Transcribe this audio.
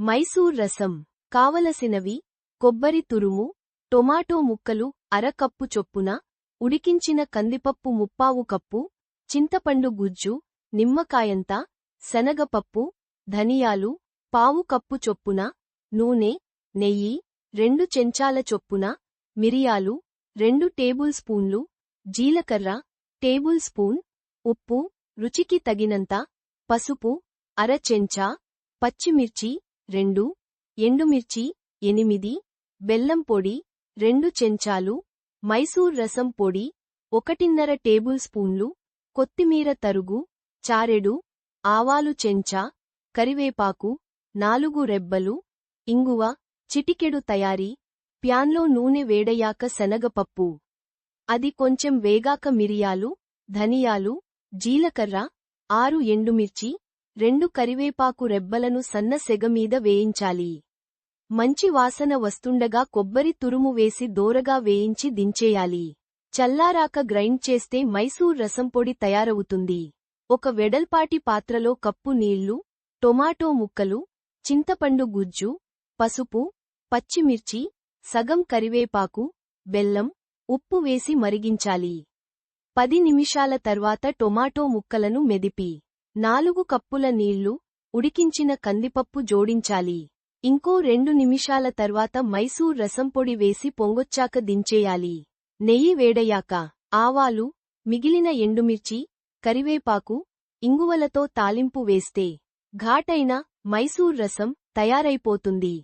మైసూర్ రసం కావలసినవి కొబ్బరి తురుము టొమాటో ముక్కలు అర కప్పు చొప్పున ఉడికించిన కందిపప్పు ముప్పావు కప్పు చింతపండు గుజ్జు నిమ్మకాయంత శనగపప్పు ధనియాలు పావు కప్పు చొప్పున నూనె నెయ్యి రెండు చెంచాల చొప్పున మిరియాలు రెండు టేబుల్ స్పూన్లు జీలకర్ర టేబుల్ స్పూన్ ఉప్పు రుచికి తగినంత పసుపు అర చెంచా పచ్చిమిర్చి రెండు ఎండుమిర్చి ఎనిమిది బెల్లం పొడి రెండు చెంచాలు మైసూర్ రసం పొడి ఒకటిన్నర టేబుల్ స్పూన్లు కొత్తిమీర తరుగు చారెడు ఆవాలు చెంచా కరివేపాకు నాలుగు రెబ్బలు ఇంగువ చిటికెడు తయారీ ప్యాన్లో నూనె వేడయాక శనగపప్పు. అది కొంచెం వేగాక మిరియాలు ధనియాలు జీలకర్ర ఆరు ఎండుమిర్చి రెండు కరివేపాకు రెబ్బలను సన్న సెగమీద వేయించాలి. మంచి వాసన వస్తుండగా కొబ్బరి తురుము వేసి దోరగా వేయించి దించేయాలి. చల్లారాక గ్రైండ్ చేస్తే మైసూర్ రసం పొడి తయారవుతుంది. ఒక వెడల్పాటి పాత్రలో కప్పు నీళ్ళు టొమాటో ముక్కలు చింతపండు గుజ్జు పసుపు పచ్చిమిర్చి సగం కరివేపాకు బెల్లం ఉప్పు వేసి మరిగించాలి. పది నిమిషాల తర్వాత టొమాటో ముక్కలను మెదిపి. నాలుగు కప్పుల నీళ్ళు ఉడికించిన కందిపప్పు జోడించాలి. ఇంకో రెండు నిమిషాల తర్వాత మైసూర్ రసం పొడి వేసి పొంగొచ్చాక దించేయాలి. నెయ్యి వేడయ్యాక ఆవాలు మిగిలిన ఎండుమిర్చి కరివేపాకు ఇంగువలతో తాలింపు వేస్తే ఘాటైన మైసూర్ రసం తయారైపోతుంది.